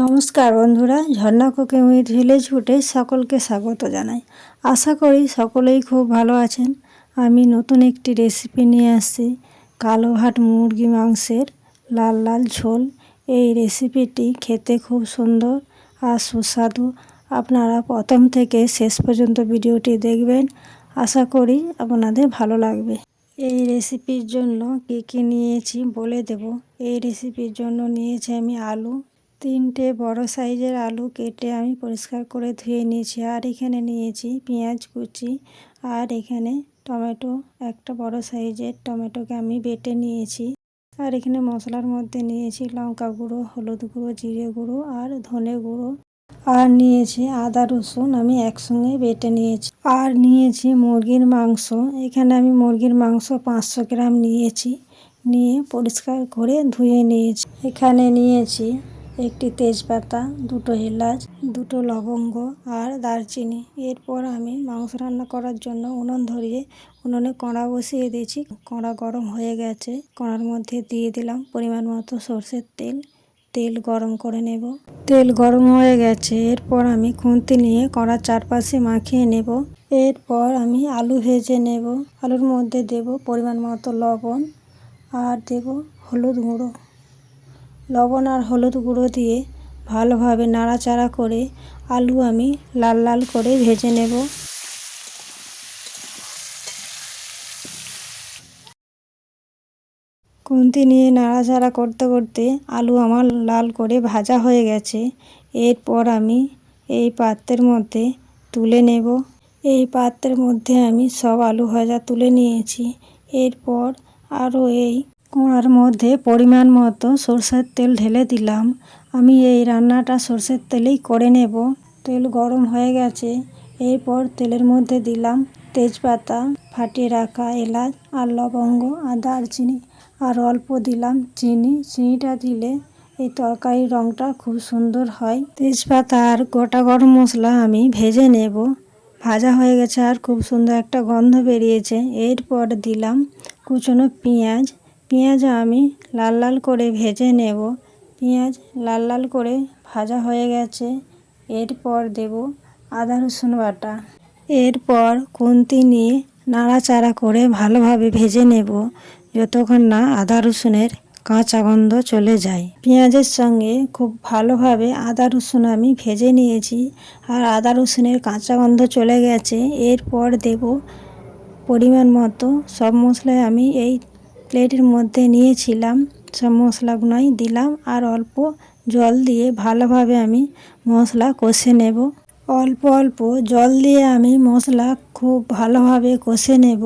নমস্কার বন্ধুরা, Jharna cooking with village ফুটে সকলকে স্বাগত জানাই। আশা করি সকলেই খুব ভালো আছেন। আমি নতুন একটি রেসিপি নিয়ে আসছি কালো হাট মুরগি মাংসের লাল লাল ঝোল। এই রেসিপিটি খেতে খুব সুন্দর আর সুস্বাদু। আপনারা প্রথম থেকে শেষ পর্যন্ত ভিডিওটি দেখবেন। আশা করি আপনাদের ভালো লাগবে। এই রেসিপির জন্য কী কী নিয়েছি বলে দেব। এই রেসিপির জন্য নিয়েছি আমি আলু তিনটে বড় সাইজের আলু কেটে আমি পরিষ্কার করে ধুয়ে নিয়েছি। আর এখানে নিয়েছি পেঁয়াজ কুচি আর এখানে টমেটো, একটা বড় সাইজের টমেটোকে আমি বেটে নিয়েছি। আর এখানে মশলার মধ্যে নিয়েছি লঙ্কা গুঁড়ো, হলুদ গুঁড়ো, জিরে গুঁড়ো আর ধনে গুঁড়ো। আর নিয়েছি আদা, রসুন আমি একসঙ্গে বেটে নিয়েছি। আর নিয়েছি মুরগির মাংস। এখানে আমি মুরগির মাংস পাঁচশো গ্রাম নিয়েছি। নিয়ে পরিষ্কার করে ধুয়ে নিয়েছি। এখানে নিয়েছি একটি তেজপাতা, দুটো এলাচ, দুটো লবঙ্গ আর দারচিনি। এরপর আমি মাংস রান্না করার জন্য উনুন ধরিয়ে উনুনে কড়া বসিয়ে দিয়েছি। কড়া গরম হয়ে গেছে। কড়ার মধ্যে দিয়ে দিলাম পরিমাণ মতো সর্ষের তেল। তেল গরম করে নেব। তেল গরম হয়ে গেছে। এরপর আমি খুন্তি নিয়ে কড়ার চারপাশে মাখিয়ে নেব। এরপর আমি আলু ভেজে নেব। আলুর মধ্যে দেব পরিমাণ মতো লবণ আর দেব হলুদ গুঁড়ো। লবণ আর হলুদ গুঁড়ো দিয়ে ভালোভাবে নাড়াচাড়া করে আলু আমি লাল লাল করে ভেজে নেব। খুন্তি নিয়ে নাড়াচাড়া করতে করতে আলু আমার লাল করে ভাজা হয়ে গেছে। এরপর আমি এই পাত্রের মধ্যে তুলে নেব। এই পাত্রের মধ্যে আমি সব আলু ভাজা তুলে নিয়েছি। এরপর আরও এই কড়ার মধ্যে পরিমাণ মতো সরষের তেল ঢেলে দিলাম। আমি এই রান্নাটা সরষের তেলেই করে নেব। তেল গরম হয়ে গেছে। এরপর তেলের মধ্যে দিলাম তেজপাতা, ফাটিয়ে রাখা এলাচ আর লবঙ্গ আর দারচিনি আর অল্প দিলাম চিনি। চিনিটা দিলে এই তরকারির রঙটা খুব সুন্দর হয়। তেজপাতা আর গোটা গরম মশলা আমি ভেজে নেব। ভাজা হয়ে গেছে আর খুব সুন্দর একটা গন্ধ বেরিয়েছে। এরপর দিলাম কুচনো পেঁয়াজ পেঁয়াজ আমি লাল লাল করে ভেজে নেব। পেঁয়াজ লাল লাল করে ভাজা হয়ে গেছে। এরপর দেব আদা রসুন বাটা। এরপর কুন্তি নিয়ে নাড়াচাড়া করে ভালোভাবে ভেজে নেব, যতক্ষণ না আদা রসুনের কাঁচা গন্ধ চলে যায়। পেঁয়াজের সঙ্গে খুব ভালোভাবে আদা রসুন আমি ভেজে নিয়েছি আর আদা রসুনের কাঁচা গন্ধ চলে গেছে। এরপর দেব পরিমাণ মতো সব মশলায় আমি এই প্লেটের মধ্যে নিয়েছিলাম। সব মশলাগুলোই দিলাম আর অল্প জল দিয়ে ভালোভাবে আমি মশলা কষে নেব। অল্প অল্প জল দিয়ে আমি মশলা খুব ভালোভাবে কষে নেব।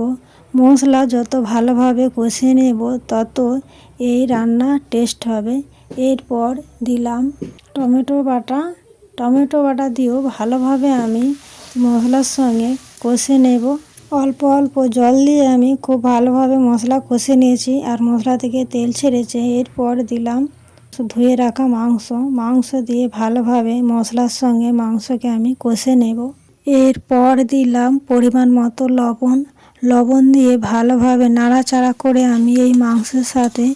মশলা যত ভালোভাবে কষে নেব, তত এই রান্না টেস্ট হবে। এরপর দিলাম টমেটো বাটা। টমেটো বাটা দিয়েও ভালোভাবে আমি মশলার সঙ্গে কষে নেব। অল্প অল্প জল দিয়ে আমি খুব ভালোভাবে মশলা কষে নিয়েছি আর মশলা থেকে তেল ছেড়েছে। এরপর দিলাম ধুয়ে রাখা মাংস। মাংস দিয়ে ভালোভাবে মশলার সঙ্গে মাংসকে আমি কষে নেব। এরপর দিলাম পরিমাণ মতো লবণ। লবণ দিয়ে ভালোভাবে নাড়াচাড়া করে আমি এই মাংসের সাথে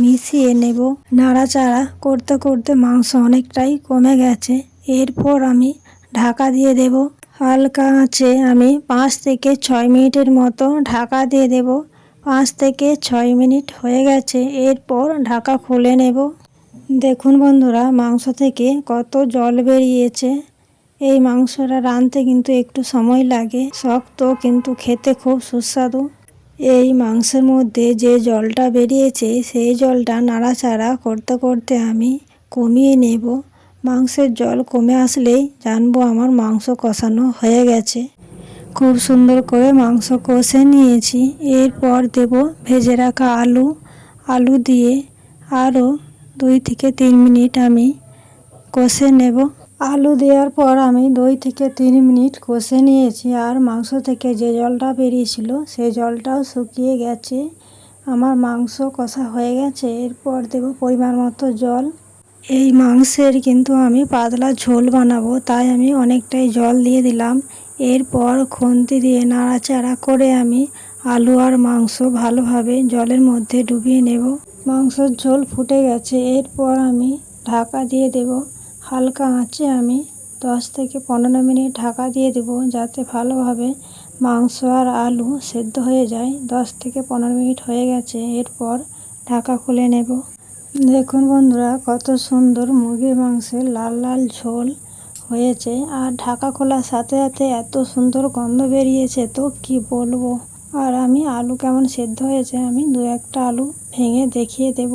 মিশিয়ে নেব। নাড়াচাড়া করতে করতে মাংস অনেকটাই কমে গেছে। এরপর আমি ঢাকা দিয়ে দেব। হালকা আঁচে আমি পাঁচ থেকে ছয় মিনিটের মতো ঢাকা দিয়ে দেব। পাঁচ থেকে ছয় মিনিট হয়ে গেছে, এরপর ঢাকা খুলে নেব। দেখুন বন্ধুরা, মাংস থেকে কত জল বেরিয়েছে। এই মাংসটা রাঁধতে কিন্তু একটু সময় লাগে, শক্ত কিন্তু খেতে খুব সুস্বাদু। এই মাংসের মধ্যে যে জলটা বেরিয়েছে, সেই জলটা নাড়াচাড়া করতে করতে আমি কমিয়ে নেব। মাংসের জল কমে আসলেই জানব আমার মাংস কষানো হয়ে গেছে। খুব সুন্দর করে মাংস কষে নিয়েছি। এরপর দেব ভেজে রাখা আলু। আলু দিয়ে আরও দুই থেকে তিন মিনিট আমি কষে নেব। আলু দেওয়ার পর আমি দুই থেকে তিন মিনিট কষে নিয়েছি। আর মাংস থেকে যে জলটা বেরিয়েছিল সেই জলটাও শুকিয়ে গেছে। আমার মাংস কষা হয়ে গেছে। এরপর দেব পরিমাণ মতো জল। এই মাংসের কিন্তু আমি পাতলা ঝোল বানাবো, তাই আমি অনেকটাই জল দিয়ে দিলাম। এরপর খুন্তি দিয়ে নাড়াচাড়া করে আমি আলু আর মাংস ভালোভাবে জলের মধ্যে ডুবিয়ে নেব। মাংসের ঝোল ফুটে গেছে, এরপর আমি ঢাকা দিয়ে দেব। হালকা আঁচে আমি দশ থেকে পনেরো মিনিট ঢাকা দিয়ে দেবো, যাতে ভালোভাবে মাংস আর আলু সেদ্ধ হয়ে যায়। দশ থেকে পনেরো মিনিট হয়ে গেছে, এরপর ঢাকা খুলে নেব। দেখুন বন্ধুরা, কত সুন্দর মুরগির মাংসের লাল লাল ঝোল হয়েছে। আর ঢাকা খোলার সাথে সাথে এত সুন্দর গন্ধ বেরিয়েছে তো কি বলব? আর আমি আলু কেমন সেদ্ধ হয়েছে, আমি দু একটা আলু ভেঙে দেখিয়ে দেব।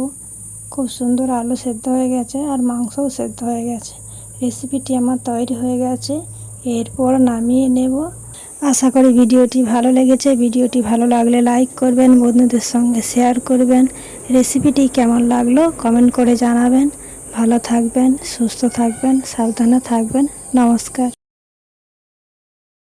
খুব সুন্দর আলু সেদ্ধ হয়ে গেছে আর মাংসও সেদ্ধ হয়ে গেছে। রেসিপিটি আমার তৈরি হয়ে গেছে, এরপর নামিয়ে নেব। আশা করি ভিডিওটি ভালো লেগেছে। ভিডিওটি ভালো লাগলে লাইক করবেন, বন্ধুদের সঙ্গে শেয়ার করবেন। রেসিপিটি কেমন লাগল কমেন্ট করে জানাবেন। ভালো থাকবেন সুস্থ থাকবেন সাবধানে থাকবেন। নমস্কার।